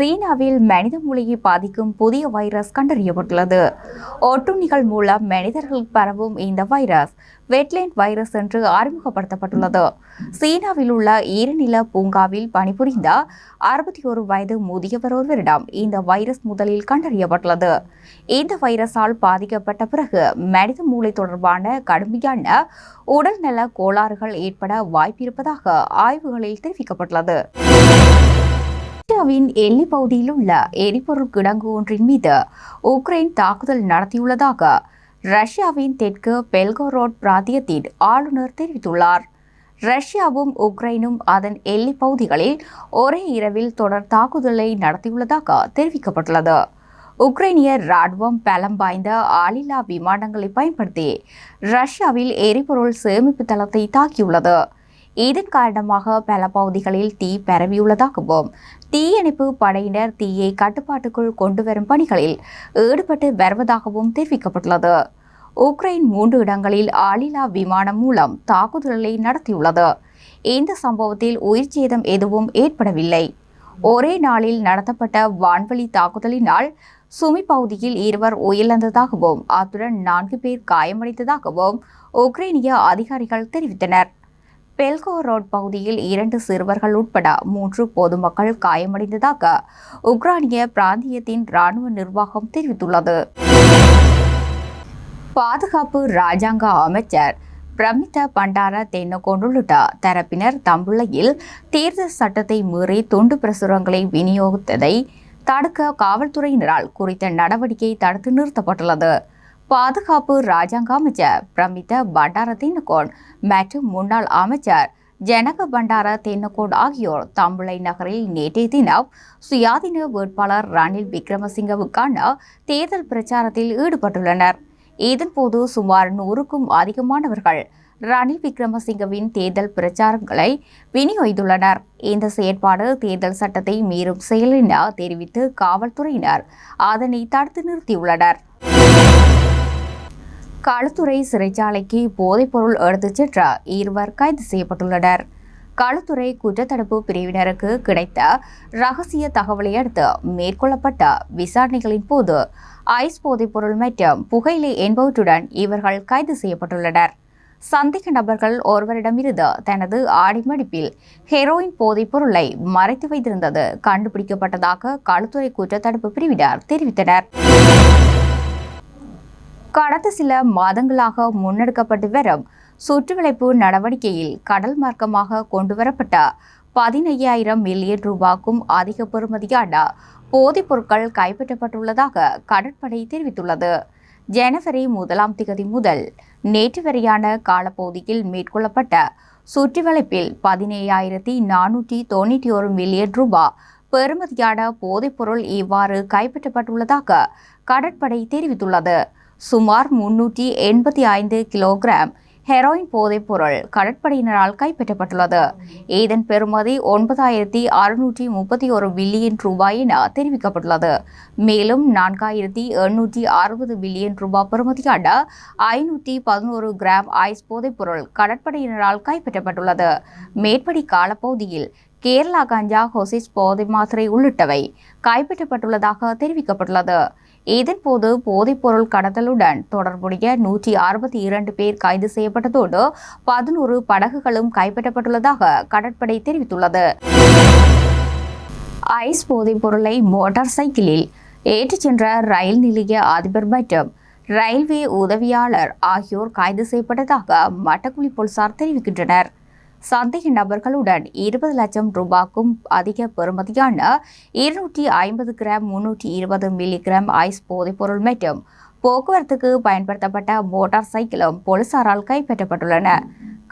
சீனாவில் மனித மூளையை பாதிக்கும் புதிய வைரஸ் கண்டறியப்பட்டுள்ளது. ஒட்டுண்ணிகள் மூலம் மனிதர்கள் பரவும் இந்த வைரஸ் வெட்லேண்ட் வைரஸ் என்று அறிமுகப்படுத்தப்பட்டுள்ளது. சீனாவில் உள்ள ஈரநில பூங்காவில் பணிபுரிந்த அறுபத்தி ஒரு வயது முதியவர் ஒருவரிடம் இந்த வைரஸ் முதலில் கண்டறியப்பட்டுள்ளது. இந்த வைரஸால் பாதிக்கப்பட்ட பிறகு மனித மூளை தொடர்பான கடுமையான உடல்நல கோளாறுகள் ஏற்பட வாய்ப்பிருப்பதாக ஆய்வுகளில் தெரிவிக்கப்பட்டுள்ளது. ரஷ்யாவின் எல்லை பகுதியில் உள்ள எரிபொருள் கிடங்கு ஒன்றின் மீது உக்ரைன் தாக்குதல் நடத்தியுள்ளதாக ரஷ்யாவின் தெற்கு பெல்கோரோட் பிராந்தியத்தின் ஆளுநர் தெரிவித்துள்ளார். ரஷ்யாவும் உக்ரைனும் அதன் எல்லை பகுதிகளில் ஒரே இரவில் தொடர் தாக்குதலை நடத்தியுள்ளதாக தெரிவிக்கப்பட்டுள்ளது. உக்ரைனிய ராட்வம் பலம் வாய்ந்த ஆளில்லா விமானங்களை பயன்படுத்தி ரஷ்யாவில் எரிபொருள் சேமிப்பு தளத்தை தாக்கியுள்ளது. இதன் காரணமாக பல பகுதிகளில் தீ பரவியுள்ளதாகவும் தீயணைப்பு படையினர் தீயை கட்டுப்பாட்டுக்குள் கொண்டு வரும் பணிகளில் ஈடுபட்டு வருவதாகவும் தெரிவிக்கப்பட்டுள்ளது. உக்ரைன் மூன்று இடங்களில் ஆளில்லா விமானம் மூலம் தாக்குதலை நடத்தியுள்ளது. இந்த சம்பவத்தில் உயிர் சேதம் எதுவும் ஏற்படவில்லை. ஒரே நாளில் நடத்தப்பட்ட வான்வழி தாக்குதலினால் சுமி பகுதியில் இருவர் உயிரிழந்ததாகவும் அத்துடன் நான்கு பேர் காயமடைந்ததாகவும் உக்ரைனிய அதிகாரிகள் தெரிவித்தனர். பெல்கோ ரோட் பகுதியில் இரண்டு சிறுவர்கள் உட்பட மூன்று பொதுமக்கள் காயமடைந்ததாக உக்ரானிய பிராந்தியத்தின் ராணுவ நிர்வாகம் தெரிவித்துள்ளது. பாதுகாப்பு ராஜாங்க அமைச்சர் பிரமித பண்டார தென்னகோன் உள்ளிட்ட தரப்பினர் தம்புள்ளையில் தேர்தல் சட்டத்தை மீறி துண்டு பிரசுரங்களை விநியோகித்ததை தடுக்க காவல்துறையினரால் குறித்த நடவடிக்கை தடுத்து நிறுத்தப்பட்டுள்ளது. பாதுகாப்பு ராஜாங்க அமைச்சர் பிரமித பண்டார தென்னகோன் மற்றும் முன்னாள் அமைச்சர் ஜனக பண்டார தென்னகோட் ஆகியோர் தம்புளை நகரில் நேற்றைய தினம் சுயாதீன வேட்பாளர் ரணில் விக்ரமசிங்கவுக்கான தேர்தல் பிரச்சாரத்தில் ஈடுபட்டுள்ளனர். இதன்போது சுமார் நூறுக்கும் அதிகமானவர்கள் ரணில் விக்ரமசிங்கவின் தேர்தல் பிரச்சாரங்களை விநியோகித்துள்ளனர். இந்த செயற்பாடு தேர்தல் சட்டத்தை மீறும் செயல் என தெரிவித்து காவல்துறையினர் அதனை தடுத்து நிறுத்தியுள்ளனர். களுத்துறை சிறைச்சாலைக்கு போதைப்பொருள் எடுத்துச் சென்ற இருவர் கைது செய்யப்பட்டுள்ளனர். களுத்துறை குற்றத்தடுப்பு பிரிவினருக்கு கிடைத்த ரகசிய தகவலை அடுத்து மேற்கொள்ளப்பட்ட விசாரணைகளின் போது ஐஸ் போதைப்பொருள் மற்றும் புகையிலை என்பவற்றுடன் இவர்கள் கைது செய்யப்பட்டுள்ளனர். சந்தேக நபர்கள் ஒருவரிடமிருந்து தனது ஆடிமடிப்பில் ஹெரோயின் போதைப்பொருளை மறைத்து வைத்திருந்தது கண்டுபிடிக்கப்பட்டதாக களுத்துறை குற்றத்தடுப்பு பிரிவினர் தெரிவித்தனர். கடந்த சில மாதங்களாக முன்னெடுக்கப்பட்டு வரும் சுற்றுவிளைப்பு நடவடிக்கையில் கடல் மார்க்கமாக கொண்டுவரப்பட்ட பதினையாயிரம் மில்லியன் ரூபாய்க்கும் அதிக பெறுமதியான போதைப் பொருட்கள் கைப்பற்றப்பட்டுள்ளதாக கடற்படை தெரிவித்துள்ளது. ஜனவரி முதலாம் திகதி முதல் நேற்று வரையான காலப்பகுதியில் மேற்கொள்ளப்பட்ட சுற்றிவளைப்பில் பதினேழாயிரத்தி நானூற்றி தொண்ணூற்றி ஒரு மில்லியன் ரூபாய் பெறுமதியான போதைப்பொருள் இவ்வாறு கைப்பற்றப்பட்டுள்ளதாக கடற்படை தெரிவித்துள்ளது. சுமார் முன்னூற்றி எண்பத்தி ஐந்து கிலோகிராம் ஹெரோயின் போதைப்பொருள் கடற்படையினரால் கைப்பற்றப்பட்டுள்ளது. இதன் பெறுமதி ஒன்பதாயிரத்தி அறுநூற்றி முப்பத்தி ஒரு பில்லியன் ரூபாய் என தெரிவிக்கப்பட்டுள்ளது. மேலும் நான்காயிரத்தி எண்ணூற்றி அறுபது பில்லியன் ரூபாய் பெறுமதியான ஐநூற்றி பதினோரு கிராம் ஐஸ் போதைப்பொருள் கடற்படையினரால் கைப்பற்றப்பட்டுள்ளது. மேற்படி காலப்பகுதியில் கேரளா கஞ்சா ஹொசிஸ் போதை மாத்திரை உள்ளிட்டவை கைப்பற்றப்பட்டுள்ளதாக தெரிவிக்கப்பட்டுள்ளது. இதன்போது போதைப்பொருள் கடத்தலுடன் தொடர்புடைய நூற்றி அறுபத்தி இரண்டு பேர் கைது செய்யப்பட்டதோடு பதினோரு படகுகளும் கைப்பற்றப்பட்டுள்ளதாக கடற்படை தெரிவித்துள்ளது. ஐஸ் போதைப் பொருளை மோட்டார் சைக்கிளில் ஏற்றிச் சென்ற ரயில் நிலைய அதிபர் மற்றும் ரயில்வே உதவியாளர் ஆகியோர் கைது செய்யப்பட்டதாக மட்டக்குழி போலீசார் தெரிவிக்கின்றனர். சந்தேக நபர்களுடன் இருபது லட்சம் ரூபாய்க்கும் அதிக பெறுமதியான இருநூற்றி ஐம்பது கிராம் முன்னூற்றி இருபது மில்லிகிராம் ஐஸ் போதைப்பொருள் மற்றும் போக்குவரத்துக்கு பயன்படுத்தப்பட்ட மோட்டார் சைக்கிளும் போலீசாரால் கைப்பற்றப்பட்டுள்ளன.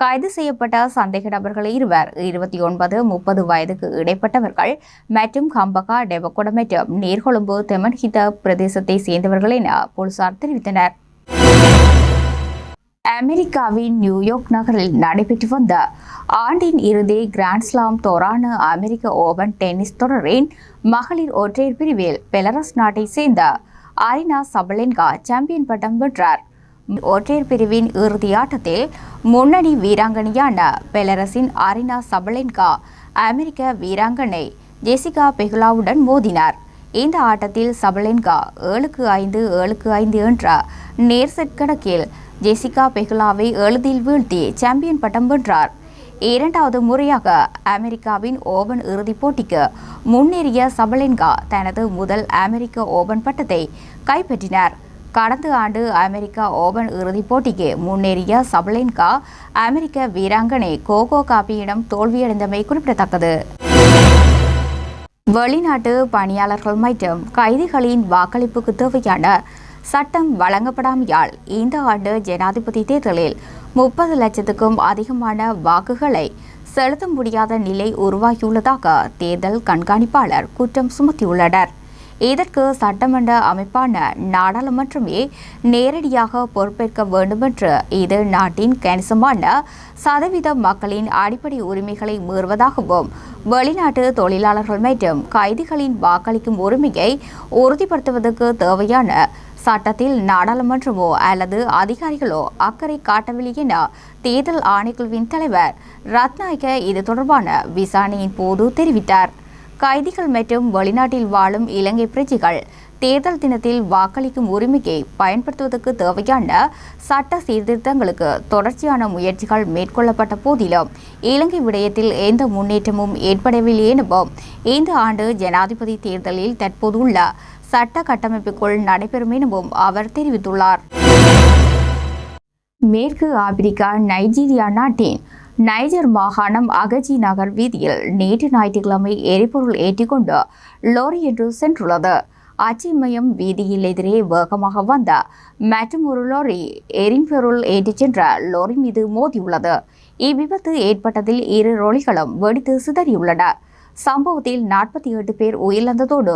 கைது செய்யப்பட்ட சந்தேக நபர்கள் இருவர் இருபத்தி ஒன்பது முப்பது வயதுக்கு இடைப்பட்டவர்கள் மற்றும் கம்பகா டெபகொட மற்றும் நீர்கொழும்பு தெமன்ஹித பிரதேசத்தை சேர்ந்தவர்கள் என போலீசார் தெரிவித்தனர். அமெரிக்காவின் நியூயார்க் நகரில் நடைபெற்று வந்த ஆண்டின் இறுதி கிராண்ட்ஸ்லாம் தோரான அமெரிக்க ஓபன் டென்னிஸ் தொடரின் மகளிர் ஒற்றையர் பிரிவில் பெலரஸ் நாட்டை சேர்ந்த அரினா சபலென்கா சாம்பியன் பட்டம் வென்றார். ஒற்றையர் பிரிவின் இறுதி ஆட்டத்தில் முன்னணி வீராங்கனையான பெலரஸின் அரினா சபலென்கா அமெரிக்க வீராங்கனை ஜெசிகா பெகுலாவுடன் மோதினார். இந்த ஆட்டத்தில் சபலென்கா ஏழுக்கு ஐந்து ஏழுக்கு ஐந்து என்ற நேர் செட் கணக்கில் ஜெசிகா பெகுலாவை எளிதில் வீழ்த்தி சாம்பியன் பட்டம் வென்றார். இரண்டாவது முறையாக அமெரிக்காவின் ஓபன் இறுதிப் போட்டிக்கு முன்னேறிய சபலென்கா தனது முதல் அமெரிக்க ஓபன் பட்டத்தை கைப்பற்றினார். கடந்த ஆண்டு அமெரிக்கா ஓபன் இறுதிப் போட்டிக்கு முன்னேறிய சபலென்கா அமெரிக்க வீராங்கனை கோகோ காப்பியிடம் தோல்வியடைந்தமை குறிப்பிடத்தக்கது. வெளிநாட்டு பணியாளர்கள் மற்றும் கைதிகளின் வாக்களிப்புக்கு தேவையான சட்டம் வழங்கப்படாமையால் இந்த ஆண்டு ஜனாதிபதி தேர்தலில் முப்பது லட்சத்துக்கும் அதிகமான வாக்குகளை செலுத்த முடியாத நிலை உருவாகியுள்ளதாக தேர்தல் கண்காணிப்பாளர் குற்றம் சுமத்தியுள்ளனர். இதற்கு சட்டமன்ற அமைப்பான நாடாளுமன்றமே நேரடியாக பொறுப்பேற்க வேண்டுமென்று இது நாட்டின் கணிசமான சதவீத மக்களின் அடிப்படை உரிமைகளை மீறுவதாகவும் வெளிநாட்டு தொழிலாளர்கள் மற்றும் கைதிகளின் வாக்களிக்கும் உரிமையை உறுதிப்படுத்துவதற்கு தேவையான சட்டத்தில் நாடாளுமன்றமோ அல்லது அதிகாரிகளோ அக்கறை காட்டவில்லை என தேர்தல் ஆணைக்குழுவின் தலைவர் ரத்நாயக்க இது தொடர்பான விசாரணையின் போது தெரிவித்தார். கைதிகள் மற்றும் வெளிநாட்டில் வாழும் இலங்கை பிரஜைகள் தேர்தல் தினத்தில் வாக்களிக்கும் உரிமையை பயன்படுத்துவதற்கு தேவையான சட்ட சீர்திருத்தங்களுக்கு தொடர்ச்சியான முயற்சிகள் மேற்கொள்ளப்பட்ட போதிலும் இலங்கை விடயத்தில் எந்த முன்னேற்றமும் ஏற்படவில்லை எனவும் இந்த ஆண்டு ஜனாதிபதி தேர்தலில் தற்போதுள்ள சட்ட கட்டமைப்புக்குள் நடைபெறும் எனவும் அவர் தெரிவித்துள்ளார். மேற்கு ஆப்பிரிக்கா நைஜீரியா நாட்டின் நைஜர் மாகாணம் அகஜி நகர் வீதியில் நேற்று ஞாயிற்றுக்கிழமை எரிபொருள் ஏற்றிக்கொண்டு லோரி என்று சென்றுள்ளது. அச்சிமயம் வீதியில் எதிரே வேகமாக வந்த மற்றும் ஒரு லோரி எரிபொருள் ஏற்றிச் சென்ற லோரி மீது மோதியுள்ளது. இவ்விபத்து ஏற்பட்டதில் இரு லோரிகளும் வெடித்து சிதறியுள்ளன. சம்பவத்தில் நாற்பத்தி எட்டு பேர் உயிரிழந்ததோடு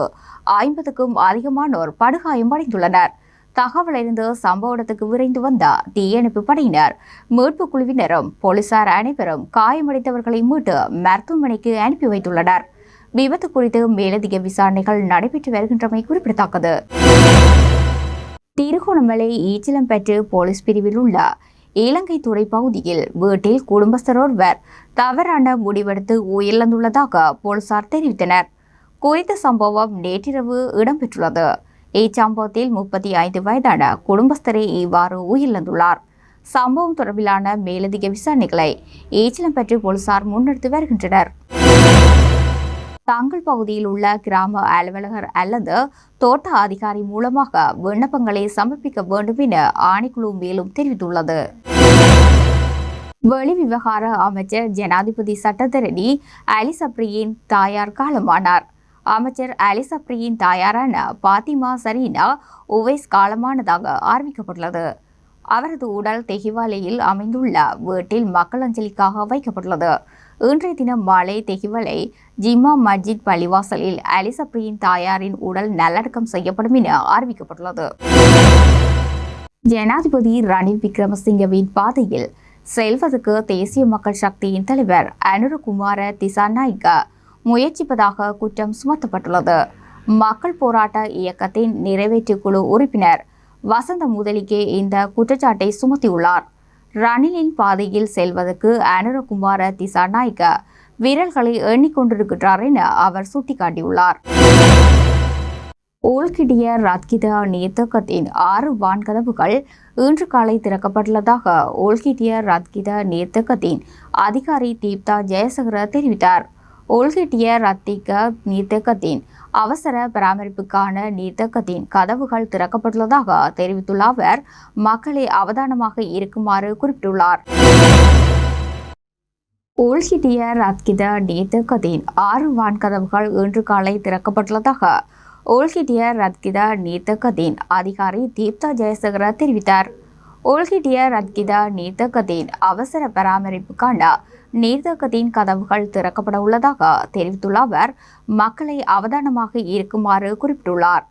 ஐம்பதுக்கும் அதிகமானோர் படுகாயமடைந்துள்ளனர். தகவல் அறிந்து சம்பவ இடத்துக்கு விரைந்து வந்த தீயணைப்பு படையினர் மீட்பு குழுவினரும் போலீசார் அனைவரும் காயமடைந்தவர்களை மீட்டு மருத்துவமனைக்கு அனுப்பி வைத்துள்ளனர். விபத்து குறித்து மேலதிக விசாரணைகள் நடைபெற்று வருகின்றமை குறிப்பிடத்தக்கது. திருகோணமலை ஈச்சிலம்பெற்று போலீஸ் பிரிவில் உள்ள இலங்கை துறை பகுதியில் வீட்டில் குடும்பஸ்தரோர்வர் தவறான முடிவெடுத்து உயிரிழந்துள்ளதாக போலீசார் தெரிவித்தனர். குறித்த சம்பவம் நேற்றிரவு இடம்பெற்றுள்ளது. இச்சம்பவத்தில் முப்பத்தி ஐந்து வயதான குடும்பஸ்தரே இவ்வாறு உயிரிழந்துள்ளார். சம்பவம் தொடர்பிலான மேலதிக விசாரணைகளை ஈச்சிலம்பெற்று போலீசார் முன்னெடுத்து வருகின்றனர். தங்கள் பகுதியில் உள்ள கிராம அலுவலகர் அல்லது தோட்ட அதிகாரி மூலமாக விண்ணப்பங்களை சமர்ப்பிக்க வேண்டும் என ஆணைக்குழு மேலும் தெரிவித்துள்ளது. வெளிவிவகார அமைச்சர் ஜனாதிபதி சட்டத்தரணி அலிசப்ரியின் தாயார் காலமானார். அமைச்சர் அலிசப்ரியின் தாயாரான பாத்திமா சரீனா உவைஸ் காலமானதாக அறிவிக்கப்பட்டுள்ளது. அவரது உடல் தெஹிவாலையில் அமைந்துள்ள வீட்டில் மக்கள் அஞ்சலிக்காக வைக்கப்பட்டுள்ளது. இன்றைய தினம் மாலை தெஹிவலை ஜிம்மா மஸ்ஜித் பள்ளிவாசலில் அலிசப்ரியின் தாயாரின் உடல் நல்லடக்கம் செய்யப்படும் என அறிவிக்கப்பட்டுள்ளது. ஜனாதிபதி ரணில் விக்ரமசிங்கவின் பாதையில் செல்வதற்கு தேசிய மக்கள் சக்தியின் தலைவர் அனுரகுமார திசாநாயக்க முயற்சிப்பதாக குற்றம் சுமத்தப்பட்டுள்ளது. மக்கள் போராட்ட இயக்கத்தின் நிறைவேற்று குழு உறுப்பினர் வசந்த முதலிக்கே இந்த குற்றச்சாட்டை சுமத்தியுள்ளார். ரணிலின் பாதையில் செல்வதற்கு அனுரகுமார திசாநாயக்க விரல்களை எண்ணிக்கொண்டிருக்கிறார் என அவர் சுட்டிக்காட்டியுள்ளார். ஓல்கிடிய ரத்கிதா நீர்த்தகத்தின் ஆறு வான்கதவுகள் இன்று காலை திறக்கப்பட்டுள்ளதாக ஓல்கிடிய ரத்கிதா நீர்த்தகத்தின் அதிகாரி தீப்தா ஜெயசகர தெரிவித்தார். ஓல்கிட்டிய ரத்திக நீர்த்தகத்தின் அவசர பராமரிப்புக்கான நீர்த்தக்கத்தின் கதவுகள் திறக்கப்பட்டுள்ளதாக தெரிவித்துள்ள அவர் மக்களை அவதானமாக இருக்குமாறு குறிப்பிட்டுள்ளார். உள்கிட்டிய ரத்கித நீர்த்தக்கத்தின் ஆறு வான்கதவுகள் இன்று காலை திறக்கப்பட்டுள்ளதாக உள்கிட்டிய ரத்கித நீர்த்தக்கத்தின் அதிகாரி தீப்தா ஜெயசகர தெரிவித்தார். உள்கிட்டிய ரத்கித நீர்த்தக்கத்தின் அவசர பராமரிப்புக்கான நீர்த்தகத்தின் கதவுகள் திறக்கப்பட உள்ளதாக தெரிவித்துள்ள அவர் மக்களை அவதானமாக இருக்குமாறு குறிப்பிட்டுள்ளார்.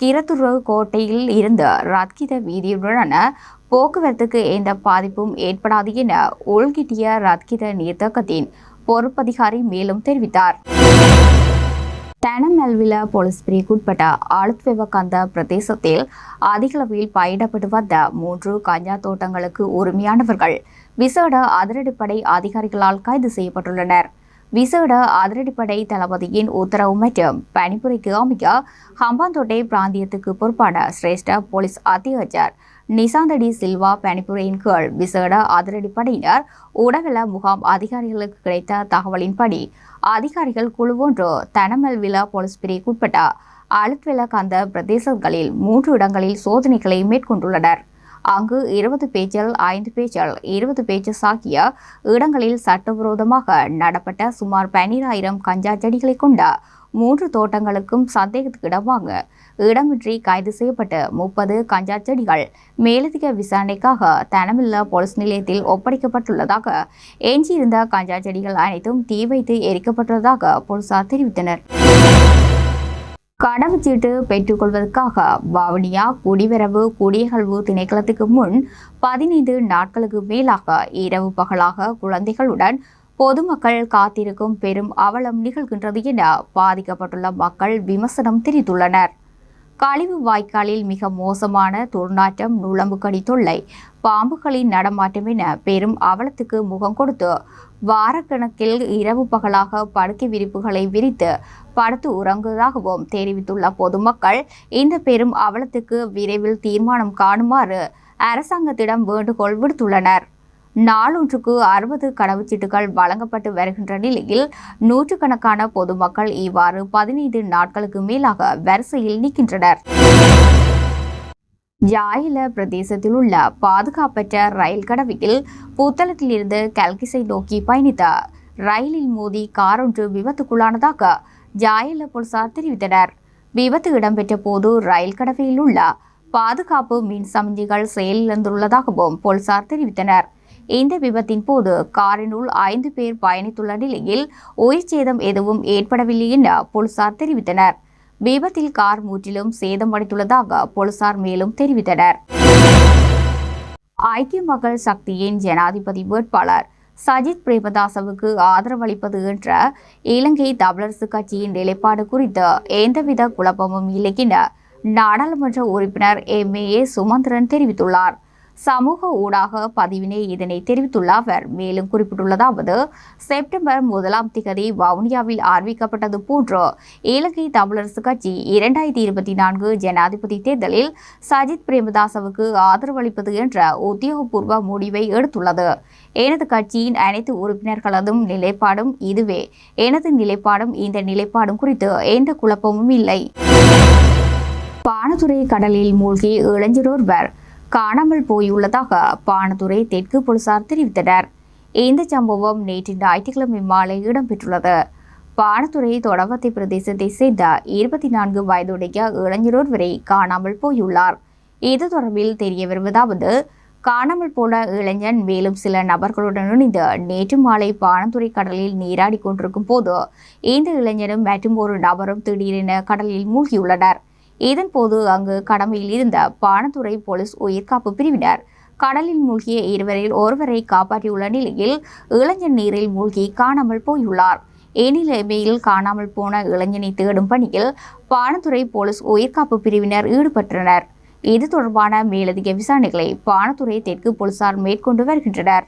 கிரத்துரு கோட்டையில் இருந்து ரத்கித வீதியுடனான போக்குவரத்துக்கு எந்த பாதிப்பும் ஏற்படாது என உள்கிட்டிய ரத்கித நீர்த்தகத்தின் பொறுப்பதிகாரி மேலும் தெரிவித்தார். தனமெல்வில போலீஸ் பிரிவுக்குட்பட்ட ஆளுத்வெவகந்த பிரதேசத்தில் அதிகளவில் பயிரிடப்பட்டு வந்த மூன்று கஞ்சா தோட்டங்களுக்கு உரிமையானவர்கள் விசேட அதிரடிப்படை அதிகாரிகளால் கைது செய்யப்பட்டுள்ளனர். விசேட அதிரடிப்படை தளபதியின் உத்தரவு மற்றும் பணிபுரிக்கு அமைக்க ஹம்பாந்தோட்டை பிராந்தியத்துக்கு பொறுப்பான சிரேஷ்ட போலீஸ் அத்தியட்சர் நிசாந்தடி சில்வா பணிப்புரையின் கீழ் விசேட அதிரடிப்படையினர் உடவல முகாம் அதிகாரிகளுக்கு கிடைத்த தகவலின்படி அதிகாரிகள் குழு ஒன்று தனமல்வில போலீஸ் பிரிவுக்குட்பட்ட அழுத்வெல கந்த பிரதேசங்களில் மூன்று இடங்களில் சோதனைகளை மேற்கொண்டுள்ளனர். அங்கு இருபது பேச்சல் ஐந்து பேச்சல் இருபது பேச்சஸ் ஆகிய இடங்களில் சட்டவிரோதமாக நடப்பட்ட சுமார் பன்னிராயிரம் கஞ்சா செடிகளை கொண்ட மூன்று தோட்டங்களுக்கும் சந்தேகத்துக்கிடமாக இடமின்றி கைது செய்யப்பட்ட முப்பது கஞ்சா செடிகள் மேலதிக விசாரணைக்காக தனமில்ல போலீஸ் நிலையத்தில் ஒப்படைக்கப்பட்டுள்ளதாக எஞ்சியிருந்த கஞ்சா செடிகள் அனைத்தும் தீ வைத்து எரிக்கப்பட்டுள்ளதாக போலீசார் தெரிவித்தனர். கடவுச்சீட்டு பெற்றுக்கொள்வதற்காக வவுனியா குடிவரவு குடியகழ்வு திணைக்களத்துக்கு முன் பதினைந்து நாட்களுக்கு மேலாக இரவு பகலாக குழந்தைகளுடன் பொதுமக்கள் காத்திருக்கும் பெரும் அவலம் நிகழ்கின்றது என பாதிக்கப்பட்டுள்ள மக்கள் விமர்சனம் தெரிவித்துள்ளனர். கழிவு வாய்க்காலில் மிக மோசமான துர்நாற்றம் நுழம்புக்கடி தொல்லை பாம்புகளின் நடமாட்டம் என பெரும் அவலத்துக்கு முகம் கொடுத்து வாரக்கணக்கில் இரவு பகலாக படுக்கை விரிப்புகளை விரித்து படுத்து உறங்குவதாகவும் தெரிவித்துள்ள பொதுமக்கள் இந்த பெரும் அவலத்துக்கு விரைவில் தீர்மானம் காணுமாறு அரசாங்கத்திடம் வேண்டுகோள் விடுத்துள்ளனர். நாளொன்றுக்கு அறுபது கடவுச்சீட்டுகள் வழங்கப்பட்டு வருகின்ற நிலையில் நூற்றுக்கணக்கான பொதுமக்கள் இவ்வாறு பதினைந்து நாட்களுக்கு மேலாக வரிசையில் நிற்கின்றனர். ஜாயில பிரதேசத்தில் உள்ள பாதுகாப்பற்ற ரயில் கடவையில் புத்தளத்திலிருந்து கல்கிசை நோக்கி பயணித்த ரயிலில் மோதி காரொன்று விபத்துக்குள்ளானதாக ஜாயில போலீசார் தெரிவித்தனர். விபத்து இடம்பெற்ற போது ரயில் கடவையில் உள்ள பாதுகாப்பு மின் சமிதிகள் செயலிழந்துள்ளதாகவும் போலீசார் தெரிவித்தனர். இந்த விபத்தின் போது காரினுள் ஐந்து பேர் பயணித்துள்ள நிலையில் உயிர் சேதம் எதுவும் ஏற்படவில்லை என போலீசார் தெரிவித்தனர். விபத்தில் கார் முற்றிலும் சேதமடைந்துள்ளதாக போலீசார் மேலும் தெரிவித்தனர். ஐக்கிய மக்கள் சக்தியின் ஜனாதிபதி வேட்பாளர் சஜித் பிரேமதாசவுக்கு ஆதரவளிப்பது என்ற இலங்கை தமிழரசு கட்சியின் நிலைப்பாடு குறித்து எந்தவித குழப்பமும் இல்லை என நாடாளுமன்ற உறுப்பினர் எம் ஏ சுமந்திரன் தெரிவித்துள்ளார். சமூக ஊடாக பதிவினை இதனை தெரிவித்துள்ள அவர் மேலும் குறிப்பிட்டுள்ளதாவது செப்டம்பர் முதலாம் திகதி வவுனியாவில் ஆரம்பிக்கப்பட்டது போன்று இலங்கை தமிழரசு கட்சி இரண்டாயிரத்தி இருபத்தி நான்கு ஜனாதிபதி தேர்தலில் சஜித் பிரேமதாசவுக்கு ஆதரவளிப்பது என்ற உத்தியோகபூர்வ முடிவை எடுத்துள்ளது. எனது கட்சியின் அனைத்து உறுப்பினர்களதும் நிலைப்பாடும் இதுவே. எனது நிலைப்பாடும் இந்த நிலைப்பாடும் குறித்து எந்த குழப்பமும் இல்லை. பானதுறை கடலில் மூழ்கி இளைஞரோர்வர் காணாமல் போயுள்ளதாக பானதுரை தெற்கு போலீசார் தெரிவித்தனர். இந்த சம்பவம் நேற்று ஞாயிற்றுக்கிழமை மாலை இடம்பெற்றுள்ளது. பானத்துறை தொடவத்தை பிரதேசத்தை சேர்ந்த இருபத்தி நான்கு வயதுடைய இளைஞரொருவரை காணாமல் போயுள்ளார். இது தொடர்பில் தெரிய வருவதாவது காணாமல் போன இளைஞன் மேலும் சில நபர்களுடன் இணைந்து நேற்று மாலை பானந்துறை கடலில் நீராடி கொண்டிருக்கும் போது இந்த இளைஞரும் மற்றும் ஒரு நபரும் திடீரென கடலில் மூழ்கியுள்ளனர். இதன்போது அங்கு கடமையில் இருந்த பானத்துறை போலீஸ் உயிர்காப்பு பிரிவினர் கடலில் மூழ்கிய இருவரில் ஒருவரை காப்பாற்றியுள்ள நிலையில் இளைஞன் நீரில் மூழ்கி காணாமல் போயுள்ளார். இந்நிலைமையில் காணாமல் போன இளைஞனை தேடும் பணியில் பானத்துறை போலீஸ் உயிர்காப்பு பிரிவினர் ஈடுபட்டனர். இது தொடர்பான மேலதிக விசாரணைகளை பானத்துறை தெற்கு போலீசார் மேற்கொண்டு வருகின்றனர்.